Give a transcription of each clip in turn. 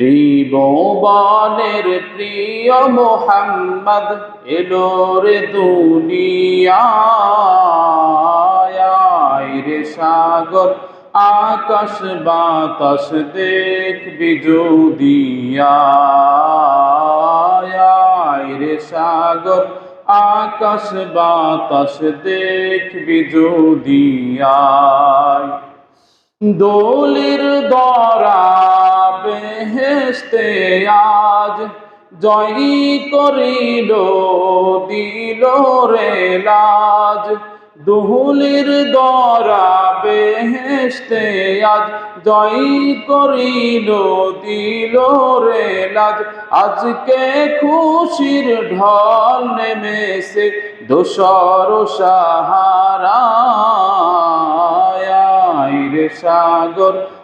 ত্রিভুবনের প্রিয় মোহাম্মদ এলো রে দুনিয়ায় রে সাগর, আকাশ বাতাস দেখবি যদিয়ায় রে সাগর, আকাশ বাতাস দেখবি যদিয়ায় দোলির দরা বেহেস্তে আজ জয়ী করিল, দিল রে লাজ। দুহুলির দরা বেহেস্তে আজ জয়ী করিল, দিল রে লাজ। আজকে খুশির ঢল নেমেছে দোসর সাহারা রে সাগর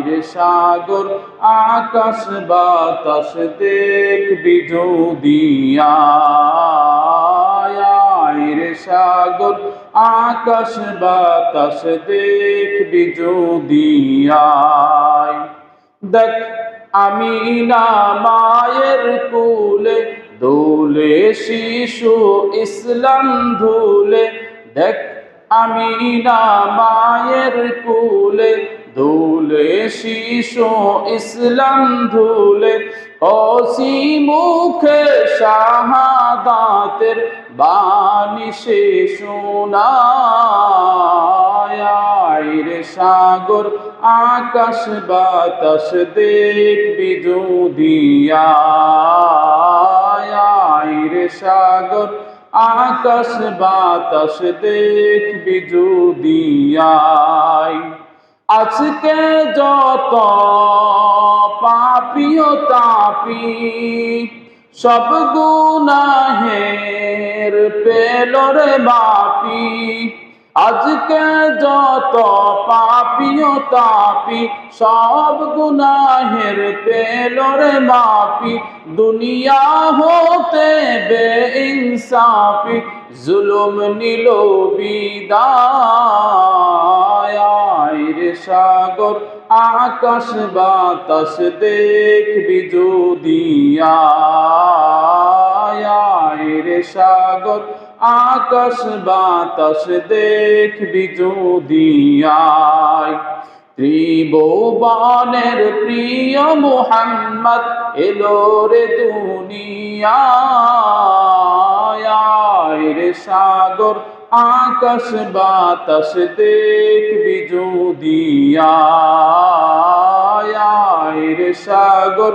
দুনিয়ায় রে সাগর, আকাশ বাতাস দেখবি যদিয়ায় রে সাগর, আকাশ বাতাস দেখবি যদিয়ায় দেখ, আমি না মায়ের কুলে, দোলে শিশু ইসলাম ধুলে। দেখ, আমি না মায়ের কুলে ধুলে শিশু ইসলাম ধুলে, অসি মুখে শাহাদাতের সে শোনায়। সাগর, আকাশ বাতাস দেখবি যদিয়ায় সাগর, আকাশ বাতাস দেখবি যদিয়ায় আজকে যত পাপিও তাপি সব গুনাহের পেলরে বাপি। আজকে যত পাপিও তাপি, সব গুনাহের পেলরে মাপি দুনিয়া হতে বে ইনসাফি জুলুম নিল বিদায়। রে সাগর, আকাশ বাতাস দেখবি যদিয়ায় রে সাগর আকাশ বাতাস দেখবি যদিয়ায় ত্রিভুবনের প্রিয় মোহাম্মদ এলো রে দুনিয়ায়। সাগর, আকাশ বাতাস দেখবি যদিয়ায় রে সাগর